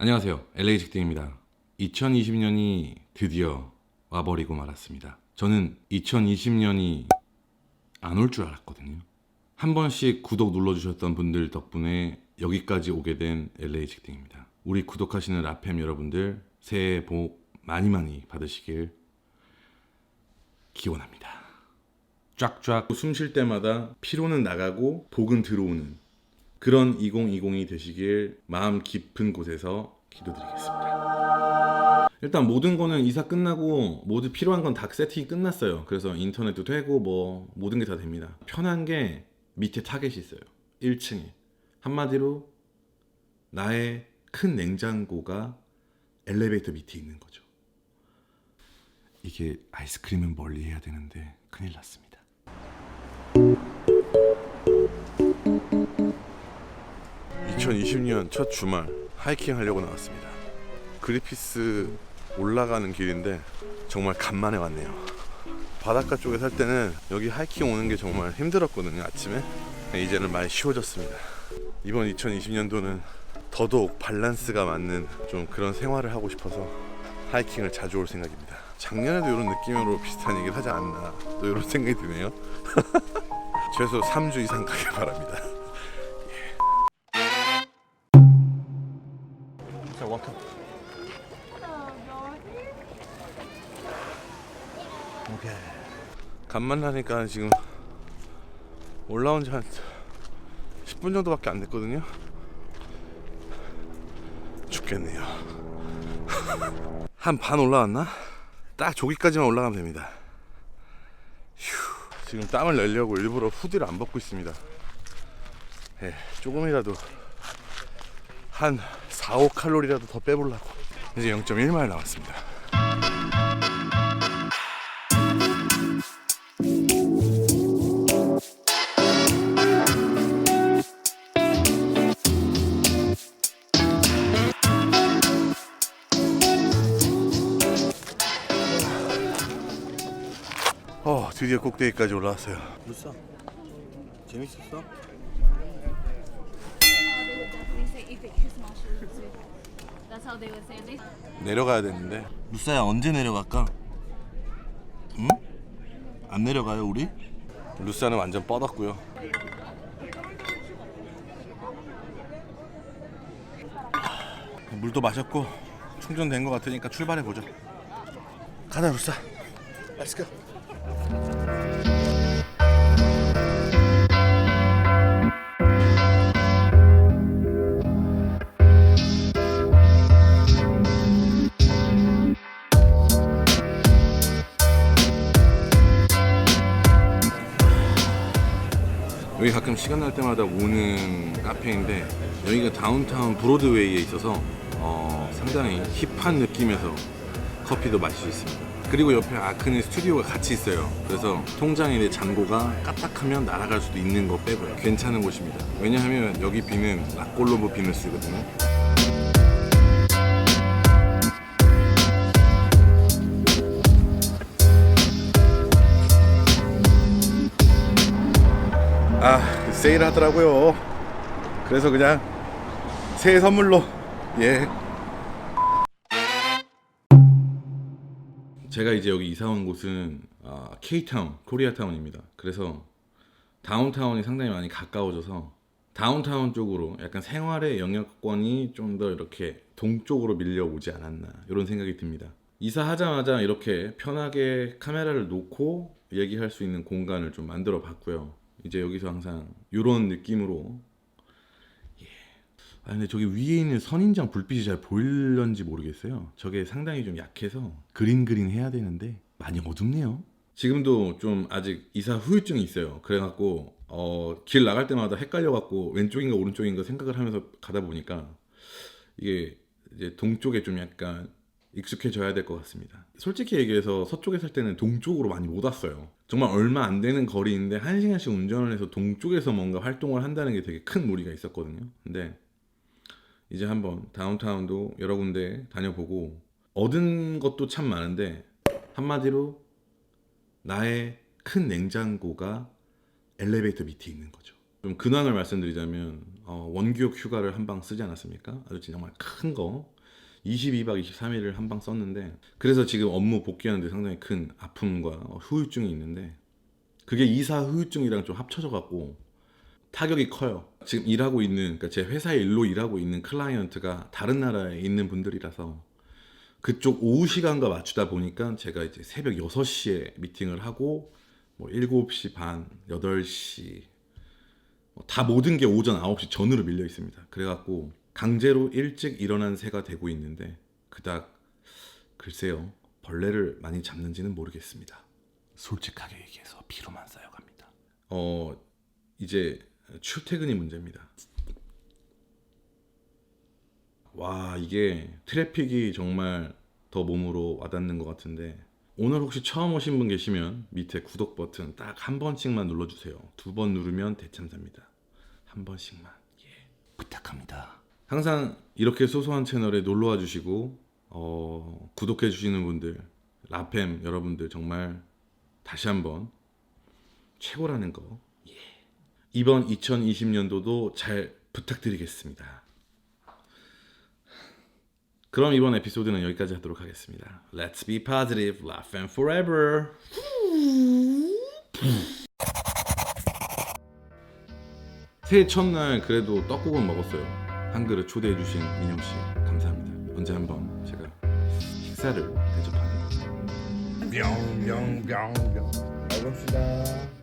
안녕하세요. LA 직딩입니다. 2020년이 드디어 와버리고 말았습니다. 저는 2020년이 안 올 줄 알았거든요. 한 번씩 구독 눌러주셨던 분들 덕분에 여기까지 오게 된 LA 직딩입니다. 우리 구독하시는 라팸 여러분들 새해 복 많이 많이 받으시길 기원합니다. 쫙쫙 숨 쉴 때마다 피로는 나가고 복은 들어오는 그런 2020이 되시길 마음 깊은 곳에서 기도드리겠습니다. 일단 모든 거는 이사 끝나고 모두 필요한 건 다 세팅이 끝났어요. 그래서 인터넷도 되고 뭐 모든 게 다 됩니다. 편한 게 밑에 타겟이 있어요. 1층에. 한마디로 나의 큰 냉장고가 엘리베이터 밑에 있는 거죠. 이게 아이스크림은 멀리 해야 되는데 큰일 났습니다. (2020년) 첫 주말 하이킹 하려고 나왔습니다. 그리피스 올라가는 길인데 정말 간만에 왔네요. 바닷가 쪽에 살 때는 여기 하이킹 오는 게 정말 힘들었거든요 아침에. 이제는 많이 쉬워졌습니다. 이번 2020년도는 더더욱 밸런스가 맞는 좀 그런 생활을 하고 싶어서 하이킹을 자주 올 생각입니다. 작년에도 이런 느낌으로 비슷한 얘기를 하지 않나 또 이런 생각이 드네요. 최소 3주 이상 가길 바랍니다 자, 워터. 오케이. 간만 나니까 지금 올라온 지 한 10분 정도밖에 안 됐거든요. 죽겠네요. 한 반 올라왔나? 딱 저기까지만 올라가면 됩니다. 휴, 지금 땀을 내려고 일부러 후디를 안 벗고 있습니다. 예, 조금이라도 한 4, 5 칼로리라도 더 빼보려고. 이제 0.1마일 남았습니다. 어 드디어 꼭대기까지 올라왔어요. 무사 재밌었어? 내려가야 되는데 무사야 언제 내려갈까? 응? 안 내려가요 우리? 루사는 완전 뻗었고요 물도 마셨고 충전된 것 같으니까 출발해 보자. 가자 루사. Let's go. 여기 가끔 시간 날 때마다 오는 카페인데 여기가 다운타운 브로드웨이에 있어서 어, 상당히 힙한 느낌에서 커피도 마실 수 있습니다. 그리고 옆에 아크네 스튜디오가 같이 있어요. 그래서 통장에 내 잔고가 까딱하면 날아갈 수도 있는 거 빼고요. 괜찮은 곳입니다. 왜냐하면 여기 비는 라콜로브 비를 쓰거든요. 아 세일 하더라고요. 그래서 그냥 새해 선물로 예. 제가 이제 여기 이사 온 곳은 아, K타운 코리아타운입니다. 그래서 다운타운이 상당히 많이 가까워져서 다운타운 쪽으로 약간 생활의 영역권이 좀 더 이렇게 동쪽으로 밀려오지 않았나 이런 생각이 듭니다. 이사하자마자 이렇게 편하게 카메라를 놓고 얘기할 수 있는 공간을 좀 만들어 봤고요 이제 여기서 항상 이런 느낌으로 예. 아 근데 저기 위에 있는 선인장 불빛이 잘 보일런지 모르겠어요. 저게 상당히 좀 약해서 그린 그린 해야 되는데 많이 어둡네요. 지금도 좀 아직 이사 후유증이 있어요. 그래갖고 어, 길 나갈 때마다 헷갈려갖고 왼쪽인가 오른쪽인가 생각을 하면서 가다 보니까 이게 이제 동쪽에 좀 약간 익숙해져야 될 것 같습니다. 솔직히 얘기해서 서쪽에 살 때는 동쪽으로 많이 못 왔어요. 정말 얼마 안 되는 거리인데 한 시간씩 운전을 해서 동쪽에서 뭔가 활동을 한다는 게 되게 큰 무리가 있었거든요. 근데 이제 한번 다운타운도 여러 군데 다녀보고 얻은 것도 참 많은데 한마디로 나의 큰 냉장고가 엘리베이터 밑에 있는 거죠. 좀 근황을 말씀드리자면 어, 원기옥 휴가를 한 방 쓰지 않았습니까? 아주 정말 큰 거. 22박 23일을 한 방 썼는데 그래서 지금 업무 복귀하는데 상당히 큰 아픔과 어, 후유증이 있는데 그게 이사 후유증이랑 좀 합쳐져 갖고 타격이 커요. 지금 일하고 있는 그러니까 제 회사에 일로 일하고 있는 클라이언트가 다른 나라에 있는 분들이라서 그쪽 오후 시간과 맞추다 보니까 제가 이제 새벽 6시에 미팅을 하고 뭐 7시 반, 8시 뭐다 모든 게 오전 9시 전으로 밀려 있습니다. 그래갖고 강제로 일찍 일어난 새가 되고 있는데 그닥 글쎄요 벌레를 많이 잡는지는 모르겠습니다. 솔직하게 얘기해서 피로만 쌓여갑니다. 어 이제 출퇴근이 문제입니다. 와 이게 트래픽이 정말 더 몸으로 와닿는 것 같은데 오늘 혹시 처음 오신 분 계시면 밑에 구독 버튼 딱 한 번씩만 눌러주세요. 두 번 누르면 대참사입니다. 한 번씩만 예 부탁합니다. 항상 이렇게 소소한 채널에 놀러와 주시고 어, 구독해 주시는 분들 라팸 여러분들 정말 다시 한번 최고라는 거 예. 이번 2020년도도 잘 부탁드리겠습니다. 그럼 이번 에피소드는 여기까지 하도록 하겠습니다. Let's be positive, laugh and forever. 새해 첫날 그래도 떡국은 먹었어요. 한 그릇 초대해 주신 민영 씨 감사합니다. 언제 한번 제가 식사를 대접하는. 뿅뿅뿅뿅. 잘 봅시다.